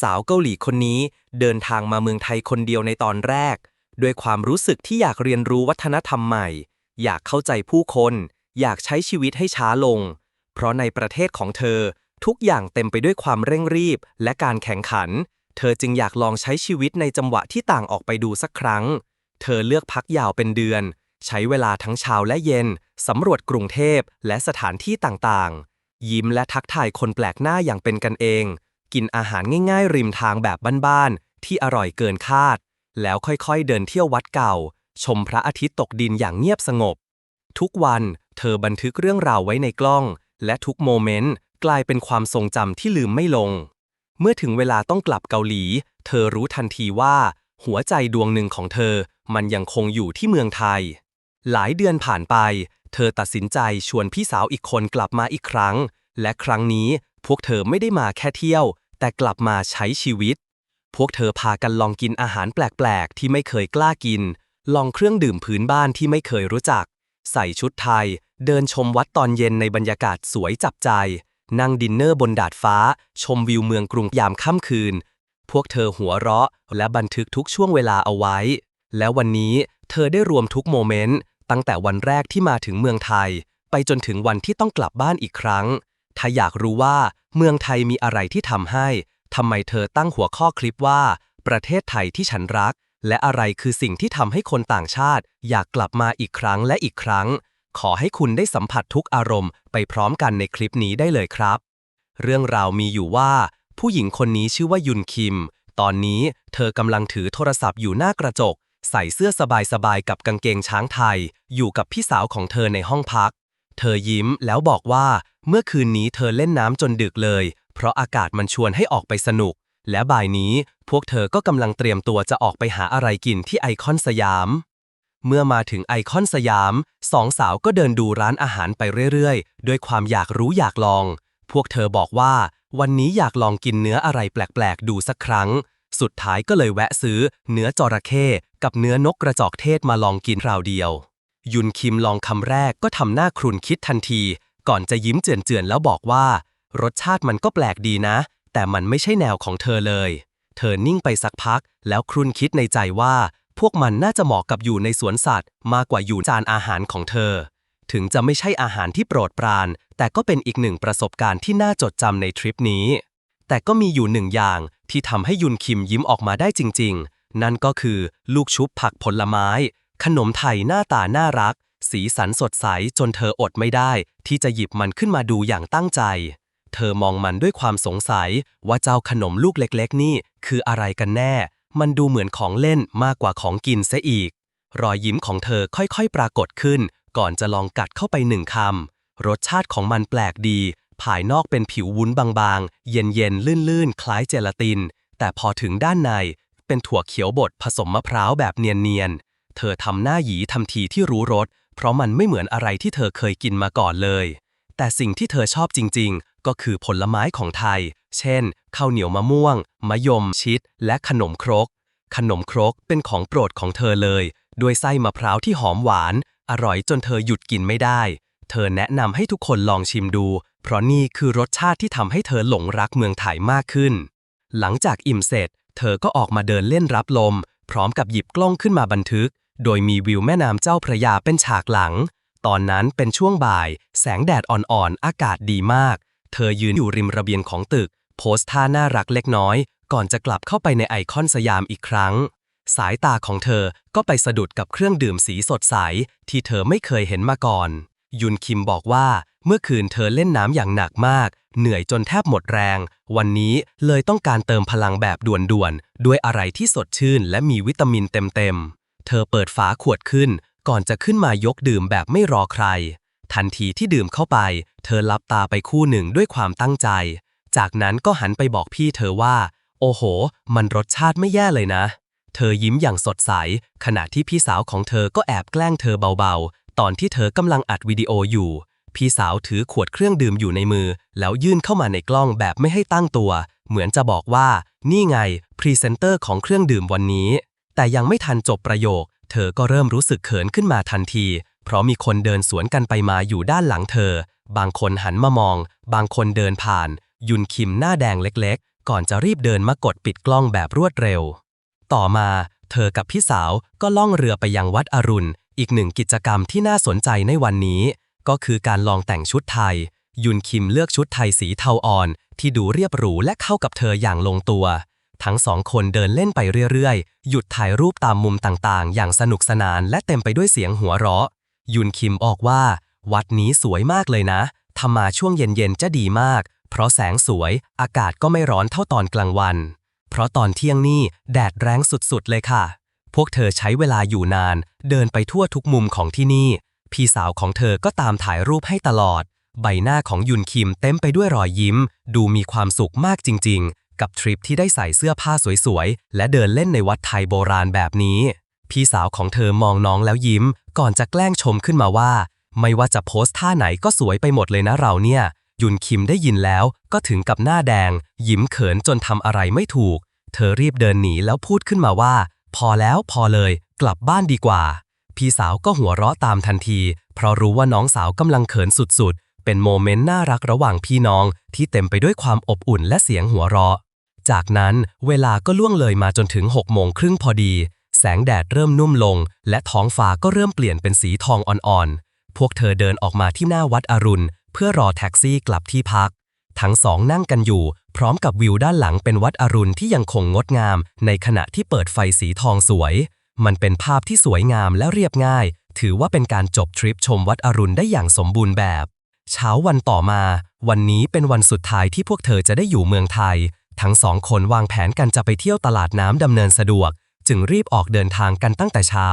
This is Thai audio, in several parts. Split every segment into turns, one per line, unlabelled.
สาวเกาหลีคนนี้เดินทางมาเมืองไทยคนเดียวในตอนแรก ด้วยความรู้สึกที่อยากเรียนรู้วัฒนธรรมใหม่ อยากเข้าใจผู้คน อยากใช้ชีวิตให้ช้าลง เพราะในประเทศของเธอ ทุกอย่างเต็มไปด้วยความเร่งรีบและการแข่งขัน เธอจึงอยากลองใช้ชีวิตในจังหวะที่ต่างออกไปดูสักครั้ง เธอเลือกพักยาวเป็นเดือน ใช้เวลาทั้งเช้าและเย็นสำรวจกรุงเทพและสถานที่ต่างๆ ยิ้มและทักทายคนแปลกหน้าอย่างเป็นกันเอง กินอาหารง่ายๆ ริมทางแบบบ้านๆ ที่อร่อยเกินคาด แล้วค่อยๆ เดินเที่ยววัดเก่า ชมพระอาทิตย์ตกดินอย่างเงียบสงบ ทุกวันเธอบันทึกเรื่องราวไว้ในกล้อง และทุกโมเมนต์กลายเป็นความทรงจำที่ลืมไม่ลง เมื่อถึงเวลาต้องกลับเกาหลี เธอรู้ทันทีว่า หัวใจดวงหนึ่งของเธอ มันยังคงอยู่ที่เมืองไทย หลายเดือนผ่านไป เธอตัดสินใจชวนพี่สาวอีกคนกลับมาอีกครั้ง และครั้งนี้ พวกเธอไม่ได้มาแค่เที่ยว แต่กลับมาใช้ชีวิต พวกเธอพากันลองกินอาหารแปลกๆ ที่ไม่เคยกล้ากิน ลองเครื่องดื่มพื้นบ้านที่ไม่เคยรู้จัก ใส่ชุดไทย เดินชมวัดตอนเย็นในบรรยากาศสวยจับใจ นั่งดินเนอร์บนดาดฟ้า ชมวิวเมืองกรุงยามค่ำคืน พวกเธอหัวเราะ และบันทึกทุกช่วงเวลาเอาไว้ แล้ววันนี้เธอได้รวมทุกโมเมนต์ตั้งแต่วันแรกที่มาถึงเมืองไทย ไปจนถึงวันที่ต้องกลับบ้านอีกครั้ง ถ้าอยากรู้ว่าเมืองไทยมีอะไรที่ทำให้ทำไมเธอตั้งหัวข้อคลิปว่า ประเทศไทยที่ฉันรัก และอะไรคือสิ่งที่ทำให้คนต่างชาติ อยากกลับมาอีกครั้งและอีกครั้ง ขอให้คุณได้สัมผัสทุกอารมณ์ไปพร้อมกันในคลิปนี้ได้เลยครับ เรื่องราวมีอยู่ว่า ผู้หญิงคนนี้ชื่อว่ายุนคิม ตอนนี้เธอกำลังถือโทรศัพท์อยู่หน้ากระจก ใส่เสื้อสบายๆกับกางเกงช้างไทย อยู่กับพี่สาวของเธอในห้องพัก เธอยิ้มแล้วบอกว่าเมื่อคืนนี้เธอเล่นน้ำจนดึกเลย เพราะอากาศมันชวนให้ออกไปสนุก และบ่ายนี้พวกเธอก็กำลังเตรียมตัวจะออกไปหาอะไรกินที่ไอคอนสยาม เมื่อมาถึงไอคอนสยาม สองสาวก็เดินดูร้านอาหารไปเรื่อยๆ ด้วยความอยากรู้อยากลอง พวกเธอบอกว่า วันนี้อยากลองกินเนื้ออะไรแปลกๆ ดูสักครั้ง สุดท้ายก็เลยแวะซื้อ เนื้อจระเข้กับเนื้อนกกระจอกเทศมาลองกินคราวเดียว ยุนคิมลองคำแรกก็ทำหน้าครุนคิดทันที ก่อนจะยิ้มเจือนๆแล้วบอกว่า รสชาติมันก็แปลกดีนะ แต่มันไม่ใช่แนวของเธอเลย เธอนิ่งไปสักพัก แล้วครุนคิดในใจว่า พวกมันน่าจะเหมาะกับอยู่ในสวนสัตว์ มากกว่าอยู่จานอาหารของเธอ ถึงจะไม่ใช่อาหารที่โปรดปราน แต่ก็เป็นอีกหนึ่งประสบการณ์ที่น่าจดจำในทริปนี้ แต่ก็มีอยู่หนึ่งอย่างที่ทำให้ยุนคิมยิ้มออกมาได้จริง ๆ นั่นก็คือลูกชุบผักผลไม้ ขนมไทยหน้าตาน่ารัก สีสันสดใสจนเธออดไม่ได้ ที่จะหยิบมันขึ้นมาดูอย่างตั้งใจ เธอมองมันด้วยความสงสัยว่าเจ้าขนมลูกเล็กๆ นี่คืออะไรกันแน่ มันดูเหมือนของเล่นมากกว่าของกินซะอีก รอยยิ้มของเธอค่อยๆ ปรากฏขึ้น ก่อนจะลองกัดเข้าไปหนึ่งคำรสชาติของมันแปลกดี ภายนอกเป็นผิววุ้นบางๆ เย็นๆ ลื่นๆ คล้ายเจลาติน แต่พอถึงด้านในเป็นถั่วเขียวบดผสมมะพร้าวแบบเนียนๆ เธอทำหน้าหยีทำทีที่รู้รส เพราะมันไม่เหมือนอะไรที่เธอเคยกินมาก่อนเลย แต่สิ่งที่เธอชอบจริง ๆ ก็คือผลไม้ของไทย เช่น ข้าวเหนียวมะม่วง มะยมชิด และขนมครก ขนมครกเป็นของโปรดของเธอเลย ด้วยไส้มะพร้าวที่หอมหวาน อร่อยจนเธอหยุดกินไม่ได้ เธอแนะนำให้ทุกคนลองชิมดู เพราะนี่คือรสชาติที่ทำให้เธอหลงรักเมืองไทยมากขึ้น หลังจากอิ่มเสร็จ เธอก็ออกมาเดินเล่นรับลม พร้อมกับหยิบกล้องขึ้นมาบันทึก โดยมีวิวแม่น้ำเจ้าพระยาเป็นฉากหลัง ตอนนั้นเป็นช่วงบ่าย แสงแดดอ่อนๆ อากาศดีมาก เธอยืนอยู่ริมระเบียงของตึก โพสท่าน่ารักเล็กน้อย ก่อนจะกลับเข้าไปในไอคอนสยามอีกครั้ง สายตาของเธอก็ไปสะดุดกับเครื่องดื่มสีสดใส ที่เธอไม่เคยเห็นมาก่อน ยุนคิมบอกว่า เมื่อคืนเธอเล่นน้ำอย่างหนักมาก เหนื่อยจนแทบหมดแรง วันนี้เลยต้องการเติมพลังแบบด่วนๆ ด้วยอะไรที่สดชื่นและมีวิตามินเต็มๆ เธอเปิดฝาขวดขึ้น ก่อนจะขึ้นมายกดื่มแบบไม่รอใคร ทันทีที่ดื่มเข้าไป เธอลับตาไปคู่หนึ่งด้วยความตั้งใจ จากนั้นก็หันไปบอกพี่เธอว่า โอ้โห มันรสชาติไม่แย่เลยนะ เธอยิ้มอย่างสดใส ขณะที่พี่สาวของเธอก็แอบแกล้งเธอเบาๆ ตอนที่เธอกำลังอัดวิดีโออยู่ พี่สาวถือขวดเครื่องดื่มอยู่ในมือ แล้วยื่นเข้ามาในกล้องแบบไม่ให้ตั้งตัว เหมือนจะบอกว่า นี่ไงพรีเซนเตอร์ของเครื่องดื่มวันนี้ แต่ยังไม่ทันจบประโยค เธอก็เริ่มรู้สึกเขินขึ้นมาทันที เพราะมีคนเดินสวนกันไปมาอยู่ด้านหลังเธอ บางคนหันมามอง บางคนเดินผ่าน ยุนคิมหน้าแดงเล็กๆ ก่อนจะรีบเดินมากดปิดกล้องแบบรวดเร็ว ต่อมา เธอกับพี่สาวก็ล่องเรือไปยังวัดอรุณ อีกหนึ่งกิจกรรมที่น่าสนใจในวันนี้ ก็คือการลองแต่งชุดไทย ยุนคิมเลือกชุดไทยสีเทาอ่อน ที่ดูเรียบหรูและเข้ากับเธออย่างลงตัว ทั้งสองคนเดินเล่นไปเรื่อยๆ หยุดถ่ายรูปตามมุมต่างๆ อย่างสนุกสนานและเต็มไปด้วยเสียงหัวเราะ ยุนคิมบอกว่า วัดนี้สวยมากเลยนะถ้ามาช่วงเย็นๆ จะดีมาก เพราะแสงสวย อากาศก็ไม่ร้อนเท่าตอนกลางวัน เพราะตอนเที่ยงนี่แดดแรงสุดๆ เลยค่ะ พวกเธอใช้เวลาอยู่นาน เดินไปทั่วทุกมุมของที่นี่ พี่สาวของเธอก็ตามถ่ายรูปให้ตลอด ใบหน้าของยุนคิมเต็มไปด้วยรอยยิ้ม ดูมีความสุขมากจริงๆ กับทริปที่ได้ใส่เสื้อผ้าสวยๆ และเดินเล่นในวัดไทยโบราณแบบนี้ พี่สาวของเธอมองน้องแล้วยิ้ม ก่อนจะแกล้งชมขึ้นมาว่า ไม่ว่าจะโพสท่าไหนก็สวยไปหมดเลยนะเราเนี่ย ยุนคิมได้ยินแล้วก็ถึงกับหน้าแดง ยิ้มเขินจนทำอะไรไม่ถูก เธอรีบเดินหนีแล้วพูดขึ้นมาว่า พอแล้วพอเลย กลับบ้านดีกว่า พี่สาวก็หัวเราะตามทันที เพราะรู้ว่าน้องสาวกำลังเขินสุดๆเป็นโมเมนต์น่ารักระหว่างพี่น้องที่เต็มไปด้วยความอบอุ่นและเสียงหัวเราะ จากนั้นเวลาก็ล่วงเลยมาจนถึง6โมงครึ่งพอดี แสงแดดเริ่มนุ่มลง และท้องฟ้าก็เริ่มเปลี่ยนเป็นสีทองอ่อนๆ พวกเธอเดินออกมาที่หน้าวัดอรุณ เพื่อรอแท็กซี่กลับที่พัก ทั้งสองนั่งกันอยู่ พร้อมกับวิวด้านหลังเป็นวัดอรุณที่ยังคงงดงาม ในขณะที่เปิดไฟสีทองสวย มันเป็นภาพที่สวยงามและเรียบง่าย ถือว่าเป็นการจบทริปชมวัดอรุณได้อย่างสมบูรณ์แบบ เช้าวันต่อมา วันนี้เป็นวันสุดท้ายที่พวกเธอจะได้อยู่เมืองไทย ทั้งสองคนวางแผนกันจะไปเที่ยวตลาดน้ำดำเนินสะดวก จึงรีบออกเดินทางกันตั้งแต่เช้า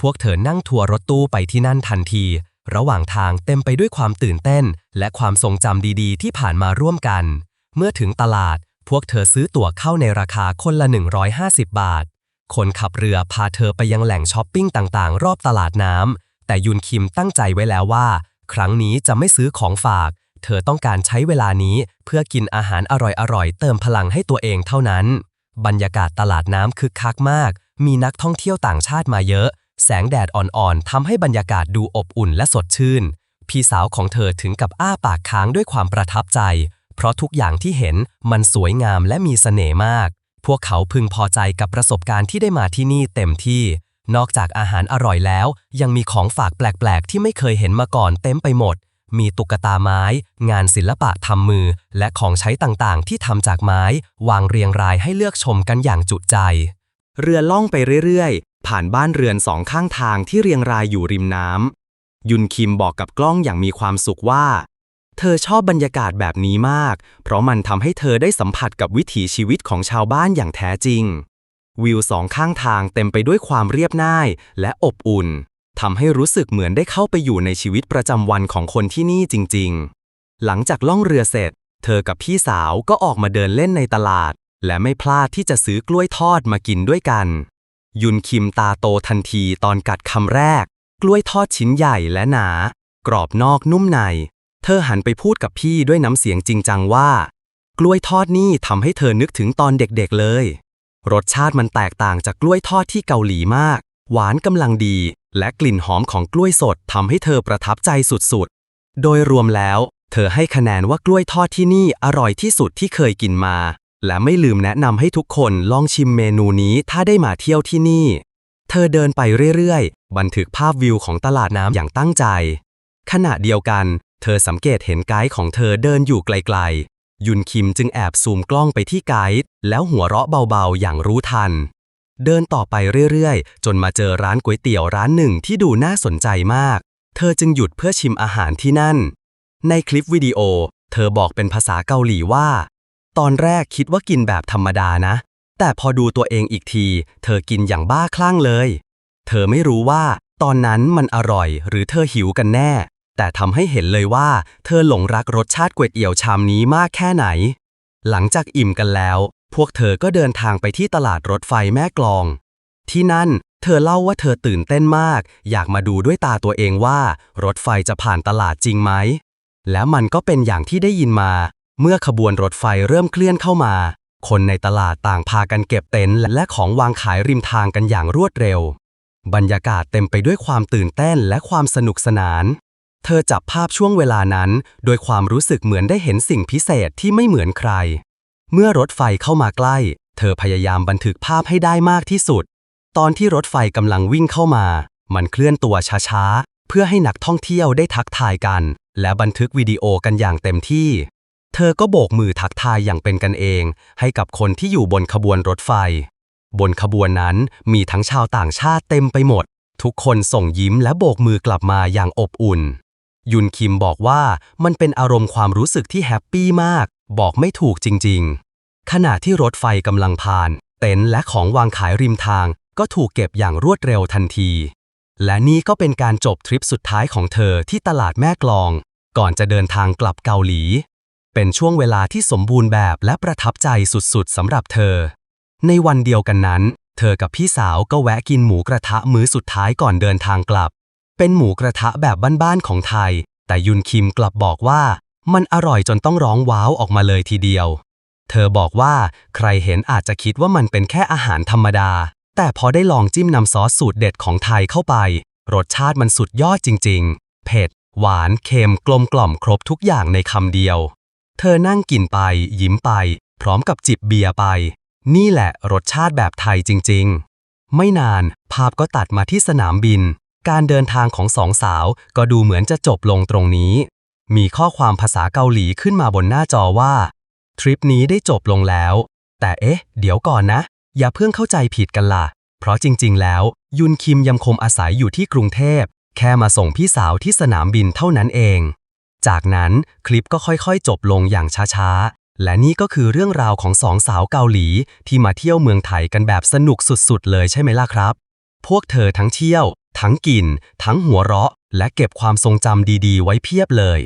พวกเธอนั่งทัวร์รถตู้ไปที่นั่นทันที ระหว่างทางเต็มไปด้วยความตื่นเต้น และความทรงจำดีๆ ที่ผ่านมาร่วมกัน เมื่อถึงตลาด พวกเธอซื้อตั๋วเข้าในราคาคนละ 150 บาท คนขับเรือพาเธอไปยังแหล่งช้อปปิ้งต่างๆ รอบตลาดน้ำแต่ยุนคิมตั้งใจไว้แล้วว่า ครั้งนี้จะไม่ซื้อของฝาก เธอต้องการใช้เวลานี้เพื่อกินอาหารอร่อยๆ เติมพลังให้ตัวเองเท่านั้น บรรยากาศตลาดน้ำคึกคักมาก มีนักท่องเที่ยวต่างชาติมาเยอะ แสงแดดอ่อนๆทำให้บรรยากาศดูอบอุ่นและสดชื่น พี่สาวของเธอถึงกับอ้าปากค้างด้วยความประทับใจ เพราะทุกอย่างที่เห็นมันสวยงามและมีเสน่ห์มาก พวกเขาพึงพอใจกับประสบการณ์ที่ได้มาที่นี่เต็มที่นอกจากอาหารอร่อยแล้ว ยังมีของฝากแปลก ๆ ที่ไม่เคยเห็นมาก่อนเต็มไปหมด มีตุ๊กตาไม้ งานศิลปะทำมือ และของใช้ต่างๆ ที่ทำจากไม้ วางเรียงรายให้เลือกชมกันอย่างจุใจ
เรือล่องไปเรื่อยๆ ผ่านบ้านเรือนสองข้างทางที่เรียงรายอยู่ริมน้ำยุนคิมบอกกับกล้องอย่างมีความสุขว่า เธอชอบบรรยากาศแบบนี้มาก เพราะมันทำให้เธอได้สัมผัสกับวิถีชีวิตของชาวบ้านอย่างแท้จริง วิวสองข้างทางเต็มไปด้วยความเรียบง่ายและอบอุ่น ทำให้รู้สึกเหมือนได้เข้าไปอยู่ในชีวิตประจำวันของคนที่นี่จริงๆ หลังจากล่องเรือเสร็จ เธอกับพี่สาวก็ออกมาเดินเล่นในตลาด และไม่พลาดที่จะซื้อกล้วยทอดมากินด้วยกัน ยุนคิมตาโตทันทีตอนกัดคำแรก กล้วยทอดชิ้นใหญ่และหนา กรอบนอกนุ่มใน เธอหันไปพูดกับพี่ด้วยน้ำเสียงจริงจังว่า กล้วยทอดนี่ทำให้เธอนึกถึงตอนเด็กๆเลย รสชาติมันแตกต่างจากกล้วยทอดที่เกาหลีมาก หวานกำลังดี และกลิ่นหอมของกล้วยสดทำให้เธอประทับใจสุดๆ โดยรวมแล้ว เธอให้คะแนนว่ากล้วยทอดที่นี่อร่อยที่สุดที่เคยกินมา และไม่ลืมแนะนำให้ทุกคนลองชิมเมนูนี้ถ้าได้มาเที่ยวที่นี่ เธอเดินไปเรื่อยๆ บันทึกภาพวิวของตลาดน้ำอย่างตั้งใจ ขณะเดียวกัน เธอสังเกตเห็นไกด์ของเธอเดินอยู่ไกลๆ ยุนคิมจึงแอบซูมกล้องไปที่ไกด์แล้วหัวเราะเบาๆ อย่างรู้ทัน เดินต่อไปเรื่อยๆ จนมาเจอร้านก๋วยเตี๋ยวร้านหนึ่งที่ดูน่าสนใจมาก เธอจึงหยุดเพื่อชิมอาหารที่นั่น ในคลิปวิดีโอ เธอบอกเป็นภาษาเกาหลีว่า ตอนแรกคิดว่ากินแบบธรรมดานะ แต่พอดูตัวเองอีกที เธอกินอย่างบ้าคลั่งเลย เธอไม่รู้ว่า ตอนนั้นมันอร่อยหรือเธอหิวกันแน่ แต่ทำให้เห็นเลยว่า เธอหลงรักรสชาติก๋วยเตี๋ยวชามนี้มากแค่ไหน หลังจากอิ่มกันแล้ว พวกเธอก็เดินทางไปที่ตลาดรถไฟแม่กลอง ที่นั่นเธอเล่าว่าเธอตื่นเต้นมาก อยากมาดูด้วยตาตัวเองว่า รถไฟจะผ่านตลาดจริงไหม แล้วมันก็เป็นอย่างที่ได้ยินมา เมื่อขบวนรถไฟเริ่มเคลื่อนเข้ามา คนในตลาดต่างพากันเก็บเต็นท์และของวางขายริมทางกันอย่างรวดเร็ว บรรยากาศเต็มไปด้วยความตื่นเต้นและความสนุกสนาน เธอจับภาพช่วงเวลานั้น โดยความรู้สึกเหมือนได้เห็นสิ่งพิเศษที่ไม่เหมือนใคร เมื่อรถไฟเข้ามาใกล้ เธอพยายามบันทึกภาพให้ได้มากที่สุด ตอนที่รถไฟกำลังวิ่งเข้ามา มันเคลื่อนตัวช้าๆ เพื่อให้นักท่องเที่ยวได้ทักทายกัน และบันทึกวิดีโอกันอย่างเต็มที่ เธอก็โบกมือทักทายอย่างเป็นกันเอง ให้กับคนที่อยู่บนขบวนรถไฟ บนขบวนนั้นมีทั้งชาวต่างชาติเต็มไปหมด ทุกคนส่งยิ้มและโบกมือกลับมาอย่างอบอุ่น ยุนคิมบอกว่ามันเป็นอารมณ์ความรู้สึกที่แฮปปี้มาก บอกไม่ถูกจริงๆ ขณะที่รถไฟกำลังผ่าน เต็นท์และของวางขายริมทางก็ถูกเก็บอย่างรวดเร็วทันที และนี่ก็เป็นการจบทริปสุดท้ายของเธอที่ตลาดแม่กลอง ก่อนจะเดินทางกลับเกาหลี เป็นช่วงเวลาที่สมบูรณ์แบบและประทับใจสุดๆสำหรับเธอ ในวันเดียวกันนั้น เธอกับพี่สาวก็แวะกินหมูกระทะมื้อสุดท้ายก่อนเดินทางกลับ เป็นหมูกระทะแบบบ้านๆของไทย แต่ยุนคิมกลับบอกว่า มันอร่อยจนต้องร้องว้าวออกมาเลยทีเดียว เธอบอกว่าใครเห็นอาจจะคิดว่ามันเป็นแค่อาหารธรรมดา แต่พอได้ลองจิ้มน้ำซอสสูตรเด็ดของไทยเข้าไป รสชาติมันสุดยอดจริง ๆ เผ็ด หวาน เค็ม กลมกล่อมครบทุกอย่างในคำเดียว เธอนั่งกินไป ยิ้มไป พร้อมกับจิบเบียร์ไป นี่แหละรสชาติแบบไทยจริง ๆ ไม่นานภาพก็ตัดมาที่สนามบิน การเดินทางของสองสาวก็ดูเหมือนจะจบลงตรงนี้ มีข้อความภาษาเกาหลีขึ้นมาบนหน้าจอว่า ทริปนี้ได้จบลงแล้ว แต่เอ๊ะ เดี๋ยวก่อนนะ อย่าเพิ่งเข้าใจผิดกันล่ะ เพราะจริง ๆ แล้ว ยุนคิมยังคงอาศัยอยู่ที่กรุงเทพ แค่มาส่งพี่สาวที่สนามบินเท่านั้นเอง จากนั้นคลิปก็ค่อยๆ จบลงอย่างช้าๆ และนี่ก็คือเรื่องราวของสองสาวเกาหลี ที่มาเที่ยวเมืองไทยกันแบบสนุกสุดๆ เลยใช่ไหมล่ะครับ พวกเธอทั้งเที่ยว ทั้งกิน ทั้งหัวเราะ และเก็บความทรงจำดีๆ ไว้เพียบเลย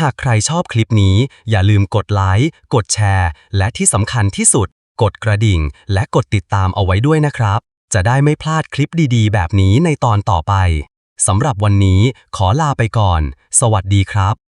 หากใครชอบคลิปนี้ อย่าลืมกดไลค์กดแชร์ และที่สำคัญที่สุด กดกระดิ่ง และกดติดตามเอาไว้ด้วยนะครับ จะได้ไม่พลาดคลิปดีๆ แบบนี้ในตอนต่อไปสำหรับวันนี้ขอลาไปก่อน สวัสดีครับ